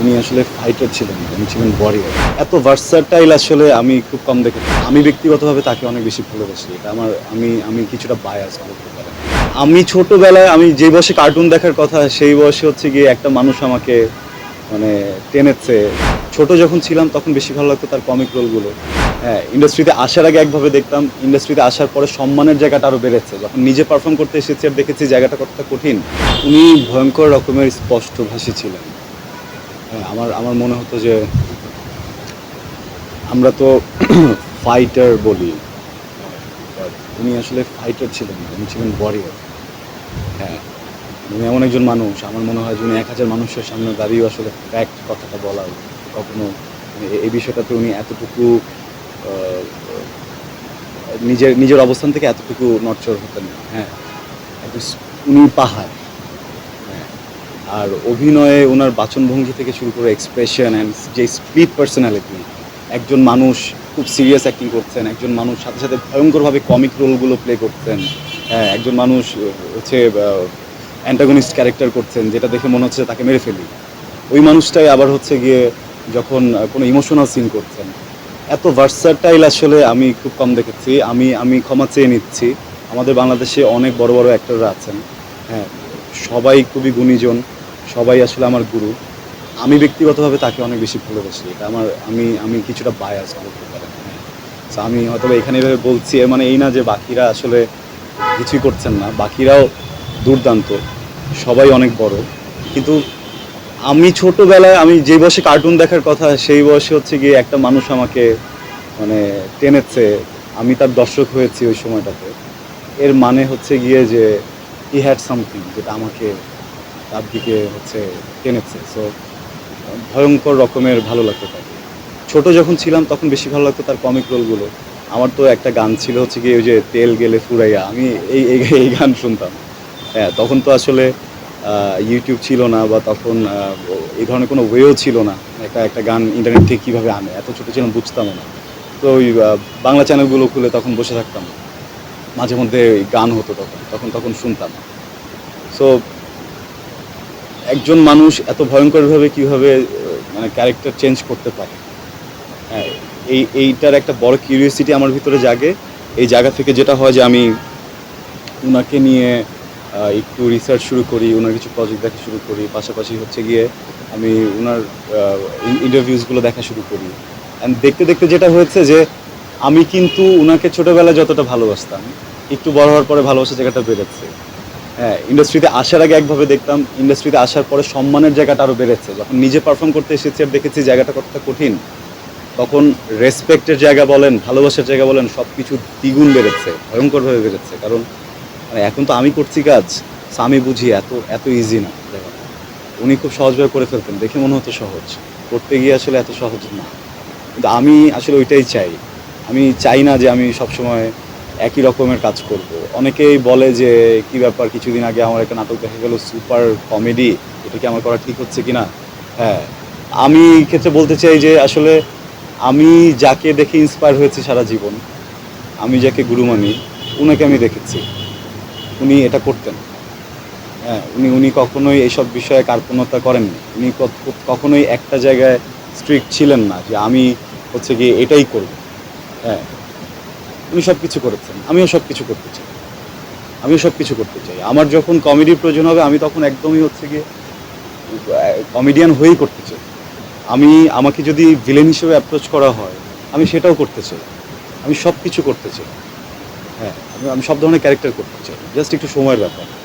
উনি আসলে ফাইটার ছিলেন, উনি ছিলেন ওয়ারিয়ার এত ভার্সাটাইল আসলে আমি খুব কম দেখেছি আমি ব্যক্তিগতভাবে তাকে অনেক বেশি ভালোবাসি। এটা আমার, আমি আমি কিছুটা বায়াস বলতে পারেন। আমি ছোটবেলায় আমি যে বয়সে কার্টুন দেখার কথা, সেই বয়সে হচ্ছে গিয়ে একটা মানুষ আমাকে মানে টেনেছে। ছোট যখন ছিলাম তখন বেশি ভালো লাগতো তার কমিক রোলগুলো হ্যাঁ ইন্ডাস্ট্রিতে আসার আগে একভাবে দেখতাম। ইন্ডাস্ট্রিতে আসার পরে সম্মানের জায়গাটা আরও বেড়েছে। যখন নিজে পারফর্ম করতে এসেছি আর দেখেছি জায়গাটা কতটা কঠিন, উনি ভয়ঙ্কর রকমের স্পষ্টভাষী ছিলেন। আমার আমার মনে হতো যে আমরা তো ফাইটার বলি। উনি আসলে ফাইটার ছিলেন উনি ছিলেন ওয়ারিয়ার হ্যাঁ উনি এমন একজন মানুষ, আমার মনে হয় যে উনি এক হাজার মানুষের সামনে দাঁড়িয়েও আসলে ফ্যাক্ট কথাটা বলা কখনো এ- এই বিষয়টাতে উনি এতটুকু নিজের নিজের অবস্থান থেকে এতটুকু নড়চড় হতেন না। হ্যাঁ উনি পাহাড়। হ্যাঁ আর অভিনয়ে ওনার বাচনভঙ্গি থেকে শুরু করে এক্সপ্রেশন অ্যান্ড যে স্প্লিট পার্সোনালিটি একজন মানুষ খুব সিরিয়াস অ্যাক্টিং করছেন, একজন মানুষ সাথে সাথে ভয়ঙ্করভাবে কমিক রোলগুলো প্লে করছেন হ্যাঁ একজন মানুষ হচ্ছে অ্যান্টাগনিস্ট ক্যারেক্টার করছেন, যেটা দেখে মনে হচ্ছে তাকে মেরে ফেলি। ওই মানুষটাই আবার হচ্ছে গিয়ে যখন কোনো ইমোশনাল সিন করছেন। এত ভার্সাটাইল আসলে আমি খুব কম দেখেছি। আমি আমি ক্ষমা চেয়ে নিচ্ছি। আমাদের বাংলাদেশে অনেক বড় বড় অ্যাক্টররা আছেন। হ্যাঁ সবাই খুবই গুণীজন। সবাই আসলে আমার গুরু। আমি ব্যক্তিগতভাবে তাকে অনেক বেশি ভালোবাসি। এটা আমার, আমি আমি কিছুটা বায়াস করতে পারেন। So, আমি হয়তো এখানে এভাবে বলছি, এর মানে এই না যে বাকিরা আসলে কিছুই করছেন না। বাকিরাও দুর্দান্ত। সবাই অনেক বড়। কিন্তু আমি ছোটোবেলায় আমি যে বয়সে কার্টুন দেখার কথা, সেই বয়সে হচ্ছে গিয়ে একটা মানুষ আমাকে মানে টেনেছে। আমি তার দর্শক হয়েছি ওই সময়টাতে। এর মানে হচ্ছে গিয়ে যে ই হ্যাড সামথিং যেটা আমাকে তার দিকে হচ্ছে টেনেছে সো ভয়ঙ্কর রকমের ভালো লাগতো তাকে ছোট যখন ছিলাম তখন বেশি ভালো লাগতো তার কমিক রোলগুলো আমার তো একটা গান ছিল হচ্ছে গিয়ে ওই যে তেল গেলে ফুরাইয়া, আমি এই এই গান শুনতাম। হ্যাঁ তখন তো আসলে ইউটিউব ছিল না বা তখন এই ধরনের কোনো ওয়েও ছিল না। একটা একটা গান ইন্টারনেট থেকে কীভাবে আনে? এত ছোটো ছিলাম, বুঝতামও না। তো ওই বাংলা চ্যানেলগুলো খুলে তখন বসে থাকতাম। মাঝে মধ্যে গান হতো তখন তখন তখন শুনতাম। সো একজন মানুষ এত ভয়ঙ্করভাবে কীভাবে মানে ক্যারেক্টার চেঞ্জ করতে পারে? হ্যাঁ এই, এইটার একটা বড় কিউরিয়াসিটি আমার ভিতরে জাগে। এই জায়গা থেকে যেটা হয় যে আমি ওনাকে নিয়ে একটু রিসার্চ শুরু করি ওনার কিছু প্রজেক্ট দেখা শুরু করি। পাশাপাশি হচ্ছে গিয়ে আমি ওনার ইন্টারভিউসগুলো দেখা শুরু করি। অ্যান্ড দেখতে দেখতে যেটা হয়েছে যে আমি কিন্তু ওনাকে ছোটোবেলায় যতটা ভালোবাসতাম, একটু বড় হওয়ার পরে ভালোবাসার জায়গাটা বেড়েছে। ইন্ডাস্ট্রিতে আসার আগে একভাবে দেখতাম ইন্ডাস্ট্রিতে আসার পরে সম্মানের জায়গাটা আরও বেড়েছে। যখন নিজে পারফর্ম করতে এসেছি আর দেখেছি জায়গাটা কতটা কঠিন, তখন রেসপেক্টের জায়গা বলেন, ভালোবাসার জায়গা বলেন সব কিছু দ্বিগুণ বেড়েছে, ভয়ঙ্করভাবে বেড়েছে। কারণ মানে এখন তো আমি করছি কাজ আমি বুঝি এত এত ইজি না। উনি খুব সহজভাবে করে ফেলতেন, দেখে মনে হতো সহজ। করতে গিয়ে আসলে এত সহজ না। কিন্তু আমি আসলে ওইটাই চাই। আমি চাই না যে আমি সবসময় একই রকমের কাজ করব। অনেকেই বলে যে, কি ব্যাপার? কিছুদিন আগে আমার একটা নাটক দেখা গেল, সুপার কমেডি। এটা কি আমার করা ঠিক হচ্ছে কি না হ্যাঁ আমি ক্ষেত্রে বলতে চাই যে, আসলে আমি যাকে দেখে ইন্সপায়ার হয়েছি সারা জীবন, আমি যাকে গুরু মানি, উনাকে আমি দেখেছি। উনি এটা করতেন। হ্যাঁ উনি উনি কখনোই এইসব বিষয়ে কার্পণ্যতা করেননি। উনি কখনোই একটা জায়গায় স্ট্রিক্ট ছিলেন না যে, আমি হচ্ছে গিয়ে এটাই করব। হ্যাঁ উনি সব কিছু করেছেন আমিও সব কিছু করতে চাই। আমিও সব কিছু করতে চাই। আমার যখন কমেডির প্রয়োজন হবে, আমি তখন একদমই হচ্ছে গিয়ে কমেডিয়ান হয়েই করতে চাই। আমি, আমাকে যদি ভিলেন হিসেবে অ্যাপ্রোচ করা হয়, আমি সেটাও করতে চাই। আমি সব কিছু করতে চাই। হ্যাঁ আমি আমি সব ধরনের ক্যারেক্টার করতে চাই। জাস্ট একটু সময়ের ব্যাপার।